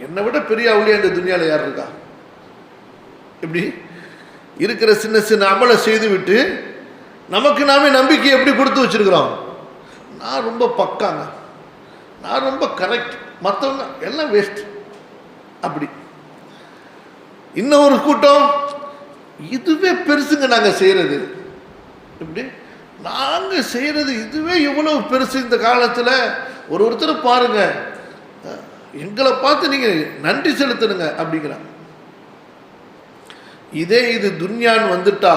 என்னை விட பெரிய அவளியா இந்த துணியாவில் யார் இருக்கா? எப்படி? இருக்கிற சின்ன சின்ன அமலை செய்து விட்டு நமக்கு நாமே நம்பிக்கை எப்படி கொடுத்து வச்சிருக்கிறோம்? நான் ரொம்ப பக்காங்க. நான் ரொம்ப கரெக்ட் மற்றவங்க எல்லாம் வேஸ்ட் அப்படி. இன்னும் ஒரு கூட்டம் இதுவே பெருசுங்க நாங்கள் செய்கிறது எப்படி? நாங்கள் செய்கிறது இதுவே இவ்வளவு பெருசு இந்த காலத்தில். ஒரு ஒருத்தர் பாருங்க. எங்களை பார்த்து நீங்கள் நன்றி செலுத்தணுங்க அப்படிங்கிறாங்க இதே இது துன்யான் வந்துட்டா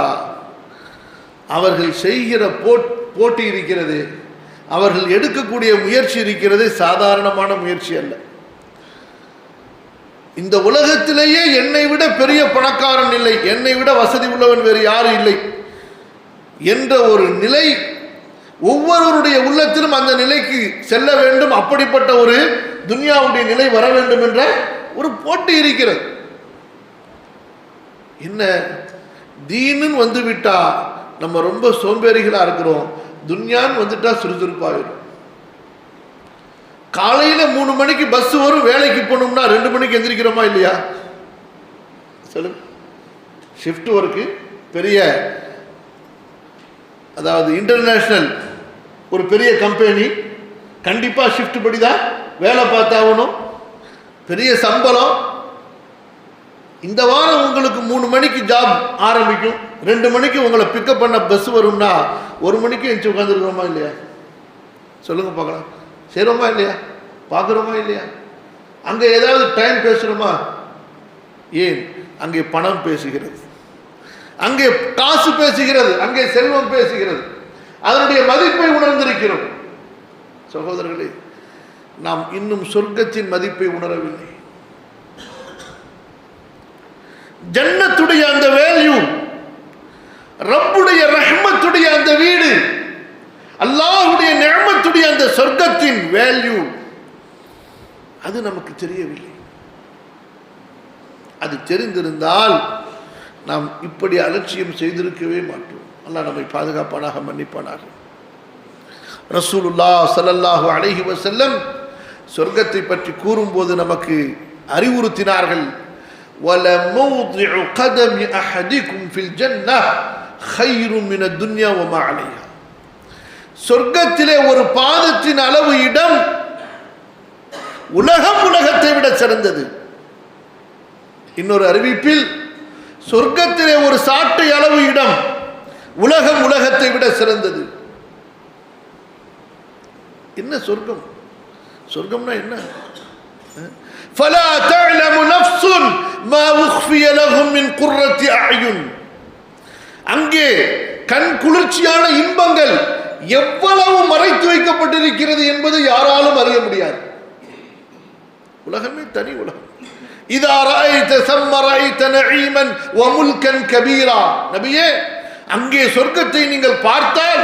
அவர்கள் செய்கிற போட் போட்டி இருக்கிறது அவர்கள் எடுக்கக்கூடிய முயற்சி இருக்கிறது சாதாரணமான முயற்சி அல்ல. இந்த உலகத்திலேயே என்னை விட பெரிய பணக்காரன் இல்லை என்னை விட வசதி உள்ளவன் வேறு யாரும் இல்லை என்ற ஒரு நிலை ஒவ்வொருவருடைய உள்ளத்திலும் அந்த நிலைக்கு செல்ல வேண்டும். அப்படிப்பட்ட ஒரு துன்யாவுடைய நிலை வர வேண்டும் என்ற ஒரு போட்டி இருக்கிறது. என்ன? தீனுன்னு வந்து விட்டா நம்ம ரொம்ப சோம்பேறிகளாக இருக்கிறோம். துன்யான்னு வந்துட்டா சுறுசுறுப்பாகிடும் காலையில் மூணு மணிக்கு பஸ் வரும் வேலைக்கு போகணும்னா ரெண்டு மணிக்கு எந்திரிக்கிறோமா இல்லையா? சொல்லுங்க. ஷிஃப்ட் ஒர்க்கு பெரிய அதாவது இன்டர்நேஷ்னல் ஒரு பெரிய கம்பெனி கண்டிப்பாக ஷிஃப்ட் படி தான் வேலை பார்த்தாகணும். பெரிய சம்பளம். இந்த வாரம் உங்களுக்கு மூணு மணிக்கு ஜாப் ஆரம்பிக்கும். ரெண்டு மணிக்கு உங்களை பிக்கப் பண்ண பஸ் வரும்னா ஒரு மணிக்கு எஞ்சி உட்காந்துருக்கிறோமா இல்லையா? சொல்லுங்கள் பார்க்கலாம். செய்கிறோமா இல்லையா? பார்க்குறோமா இல்லையா? அங்கே ஏதாவது டைம் பேசுகிறோமா ஏன்? அங்கே பணம் பேசுகிறது. அங்கே காசு பேசுகிறது. அங்கே செல்வம் பேசுகிறது. அதனுடைய மதிப்பை உணர்ந்திருக்கிறோம். சகோதரர்களே நாம் இன்னும் சொர்க்கத்தின் மதிப்பை உணரவில்லை. ஜன்னத்துடைய அந்த வேல்யூ ரப்புடைய ரஹ்மத்துடைய அந்த வீடு அல்லாஹுடைய நிழமத்துடைய அந்த சொர்க்கத்தின் வேல்யூ அது நமக்கு தெரியவில்லை. அது தெரிந்திருந்தால் நாம் இப்படி அலட்சியம் செய்திருக்கவே மாட்டோம். அல்லாஹ் நம்மை பாதுகாப்பானாக மன்னிப்பானாக. ரசூலுல்லா ஸல்லல்லாஹு அலைஹி செல்லம் சொர்க்கத்தை பற்றி கூறும்போது நமக்கு அறிவுறுத்தினார்கள். சொர்க்கத்திலே ஒரு பாதத்தின் அளவு இடம் உலகம் உலகத்தை விட சிறந்தது. இன்னொரு அறிவிப்பில் சொர்க்கத்திலே ஒரு சாட்டை அளவு இடம் உலகம் உலகத்தை விட சிறந்தது. என்ன சொர்க்கம்? சொர்க்கம்னா என்ன فلا تعلم نفس ما أخفي لهم من قرة أعين அங்கே கண் குளிர்ச்சியான இன்பங்கள் எவ்வளவு மறைத்து வைக்கப்பட்டிருக்கிறது என்பது யாராலும் அறிய முடியாது உலகமே தனி உலகம் இதா ராய்த சம்ம ராய்த நஈமன் வமுல்கன் கபீரா நபியே அங்கே சொர்க்கத்தை நீங்கள் பார்த்தால்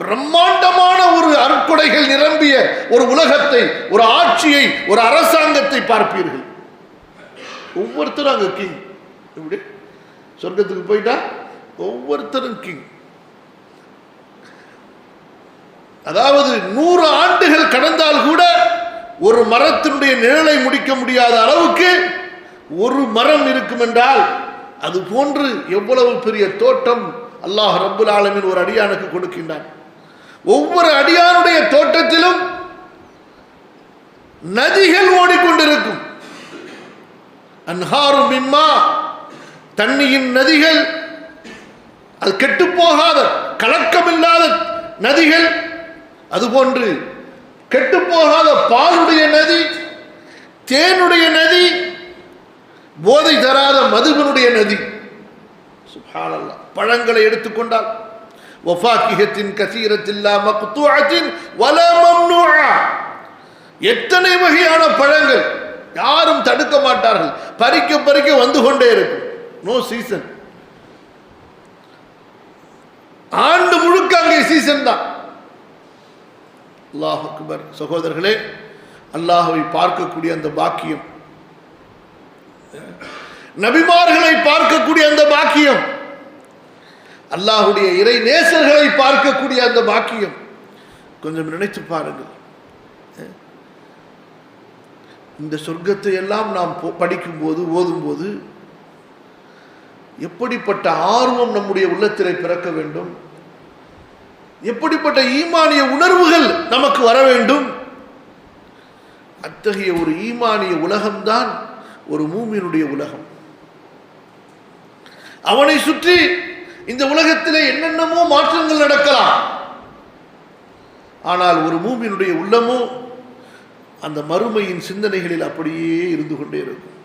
பிரம்மாண்டமான ஒரு அருட்கொடைகள் நிரம்பிய ஒரு உலகத்தை ஒரு ஆட்சியை ஒரு அரசாங்கத்தை பார்ப்பீர்கள். ஒவ்வொருத்தரும் அங்க கிங் எப்படி? சொர்க்கத்துக்கு போயிட்டா? ஒவ்வொருத்தரும் கிங் அதாவது நூறு ஆண்டுகள் கடந்தால் கூட ஒரு மரத்தினுடைய நிழலை முடிக்க முடியாத அளவுக்கு ஒரு மரம் இருக்கும் என்றால் அது போன்று எவ்வளவு பெரிய தோட்டம் அல்லாஹ் ரபுல் ஆலமின் ஒரு அடியானுக்கு கொடுக்கின்றான். ஒவ்வொரு அடியானுடைய தோட்டத்திலும் நதிகள் ஓடிக்கொண்டிருக்கும். அன்ஹாரு மின்மா தண்ணியின் நதிகள் அது கெட்டுப்போகாத கலக்கமில்லாத நதிகள் அதுபோன்று கெட்டுப்போகாத பாலுடைய நதி தேனுடைய நதி போதை தராத மதுவனுடைய நதி. சுப்ஹானல்லாஹ் பழங்களை எடுத்துக்கொண்டால் வஃபாக்கிஹத்தின் கசீரத்தில்லா மக்தூஅத்தின் வல மம்னூஆ. எத்தனை வகையான பழங்கள் யாரும் தடுக்க மாட்டார்கள். பறிக்க பறிக்க வந்து கொண்டே இருக்கும். நோ சீசன் ஆண்டு முழுக்க அங்கே சீசன் தான். அல்லாஹ் அக்பர். சகோதரர்களே அல்லாஹுவை பார்க்கக்கூடிய அந்த பாக்கியம். நபிமார்களை பார்க்கக்கூடிய அந்த பாக்கியம். அல்லாஹுடைய இறை நேசர்களை பார்க்கக்கூடிய அந்த பாக்கியம். கொஞ்சம் நினைத்து பாருங்கள். இந்த சொர்க்கத்தை எல்லாம் நாம் போ- படிக்கும்போது ஓதும்போது எப்படிப்பட்ட ஆர்வம் நம்முடைய உள்ளத்திலே பிறக்க வேண்டும்? எப்படிப்பட்ட ஈமானிய உணர்வுகள் நமக்கு வர வேண்டும்? அத்தகைய ஒரு ஈமானிய உலகம்தான் ஒரு மூமியினுடைய உலகம். அவனை சுற்றி இந்த உலகத்திலே என்னென்னமோ மாற்றங்கள் நடக்கலாம். ஆனால் ஒரு மூமியினுடைய உள்ளமோ அந்த மறுமையின் சிந்தனைகளில் அப்படியே இருந்து கொண்டே இருக்கும்.